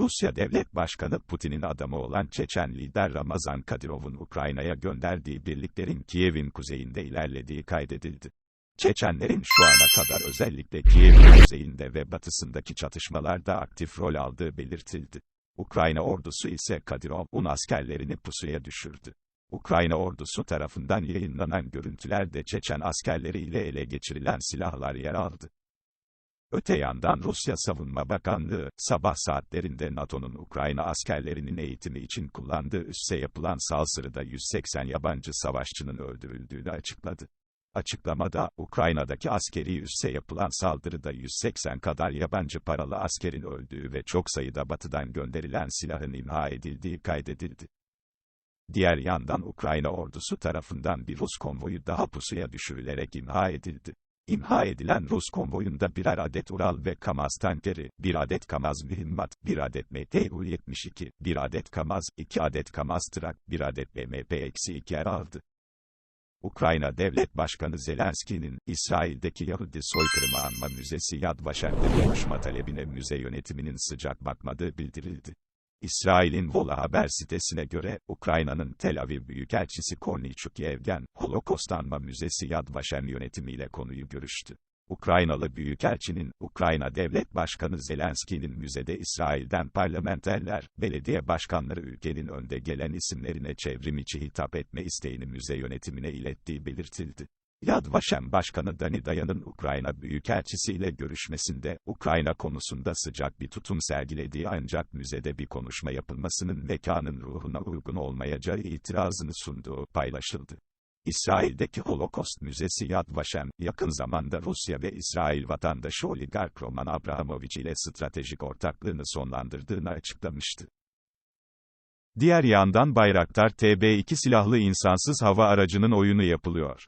Rusya Devlet Başkanı Putin'in adamı olan Çeçen lider Ramazan Kadyrov'un Ukrayna'ya gönderdiği birliklerin Kiev'in kuzeyinde ilerlediği kaydedildi. Çeçenlerin şu ana kadar özellikle Kiev'in kuzeyinde ve batısındaki çatışmalarda aktif rol aldığı belirtildi. Ukrayna ordusu ise Kadirov'un askerlerini pusuya düşürdü. Ukrayna ordusu tarafından yayınlanan görüntülerde Çeçen askerleriyle ele geçirilen silahlar yer aldı. Öte yandan Rusya Savunma Bakanlığı, sabah saatlerinde NATO'nun Ukrayna askerlerinin eğitimi için kullandığı üsse yapılan saldırıda 180 yabancı savaşçının öldürüldüğünü açıkladı. Açıklamada, Ukrayna'daki askeri üsse yapılan saldırıda 180 kadar yabancı paralı askerin öldüğü ve çok sayıda batıdan gönderilen silahın imha edildiği kaydedildi. Diğer yandan Ukrayna ordusu tarafından bir Rus konvoyu daha pusuya düşürülerek imha edildi. İmha edilen Rus konvoyunda birer adet Ural ve Kamaz tankeri, bir adet Kamaz mühimmat, bir adet MTU-72, bir adet Kamaz, iki adet Kamaz trak, bir adet BMP-2 yer aldı. Ukrayna Devlet Başkanı Zelenski'nin, İsrail'deki Yahudi soykırımı anma müzesi Yad Vaşem'de buluşma talebine müze yönetiminin sıcak bakmadığı bildirildi. İsrail'in Vola haber sitesine göre, Ukrayna'nın Tel Aviv Büyükelçisi Korniçuk Yevgen, Holokost Anma Müzesi Yad Vaşem yönetimiyle konuyu görüştü. Ukraynalı Büyükelçinin, Ukrayna Devlet Başkanı Zelenski'nin müzede İsrail'den parlamenterler, belediye başkanları ülkenin önde gelen isimlerine çevrim içi hitap etme isteğini müze yönetimine ilettiği belirtildi. Yad Vaşem Başkanı Dani Dayan'ın Ukrayna Büyükelçisi ile görüşmesinde, Ukrayna konusunda sıcak bir tutum sergilediği ancak müzede bir konuşma yapılmasının mekanın ruhuna uygun olmayacağı itirazını sunduğu paylaşıldı. İsrail'deki Holokost Müzesi Yad Vaşem, yakın zamanda Rusya ve İsrail vatandaşı oligark Roman Abramovich ile stratejik ortaklığını sonlandırdığını açıklamıştı. Diğer yandan Bayraktar TB2 silahlı insansız hava aracının oyunu yapılıyor.